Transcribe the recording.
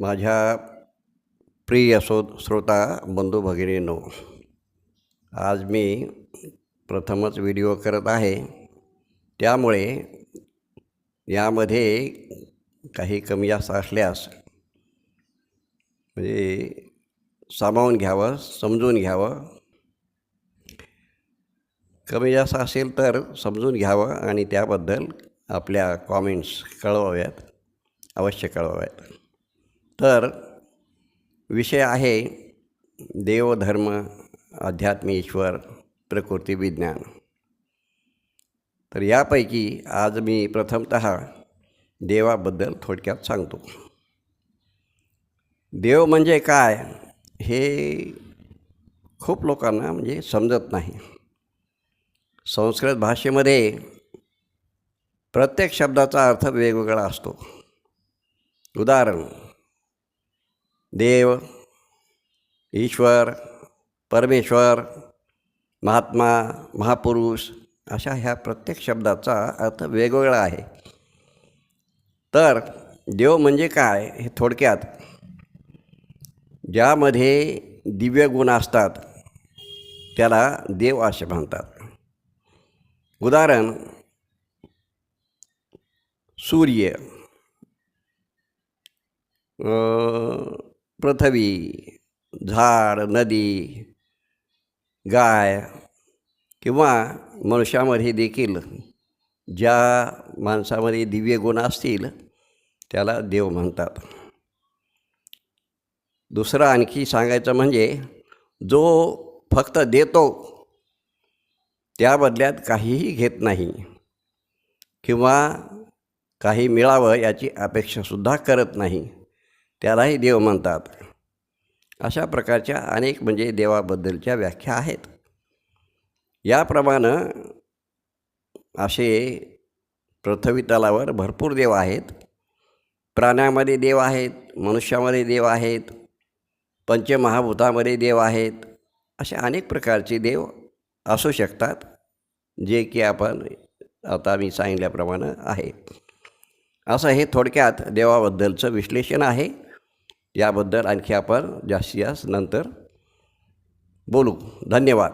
माझ्या प्रिय सो श्रोता बंधू भगिनीनो आज मी प्रथमच व्हिडिओ करत आहे. त्यामुळे यामध्ये काही कमी जास्त असल्यास म्हणजे सामावून घ्यावं समजून घ्यावं. कमी जास्त असेल तर समजून घ्यावं आणि त्याबद्दल आपल्या कॉमेंट्स कळवाव्यात अवश्य कळवाव्यात. तर विषय आहे देवधर्म अध्यात्म ईश्वर प्रकृती विज्ञान. तर यापैकी आज मी प्रथमत देवाबद्दल थोडक्यात सांगतो. देव म्हणजे काय हे खूप लोकांना म्हणजे समजत नाही. संस्कृत भाषेमध्ये प्रत्येक शब्दाचा अर्थ वेगवेगळा असतो. उदाहरण देव ईश्वर परमेश्वर महात्मा महापुरुष अशा ह्या प्रत्येक शब्दाचा अर्थ वेगवेगळा आहे. तर देव म्हणजे काय हे थोडक्यात ज्यामध्ये दिव्य गुण असतात त्याला देव असे म्हणतात. उदाहरण सूर्य पृथ्वी झाड नदी गाय किंवा मनुष्यामध्ये देखील ज्या माणसामध्ये दिव्य गुण असतील त्याला देव म्हणतात. दुसरं आणखी सांगायचं म्हणजे जो फक्त देतो त्या बदल्यात काहीही घेत नाही किंवा काही मिळावं याची अपेक्षासुद्धा करत नाही. त्यालाही देव म्हणतात. अशा प्रकारच्या अनेक म्हणजे देवाबद्दलच्या व्याख्या आहेत. याप्रमाणे असे पृथ्वी तलावर भरपूर देव आहेत. प्राण्यामध्ये देव आहेत मनुष्यामध्ये देव आहेत पंचमहाभूतामध्ये देव आहेत. असे अनेक प्रकारचे देव असू शकतात जे की आपण आता मी सांगितल्याप्रमाणे आहे. असं हे थोडक्यात देवाबद्दलचं विश्लेषण आहे. याबद्दल आणखी आपण जास्तीत जास्त नंतर बोलू. धन्यवाद.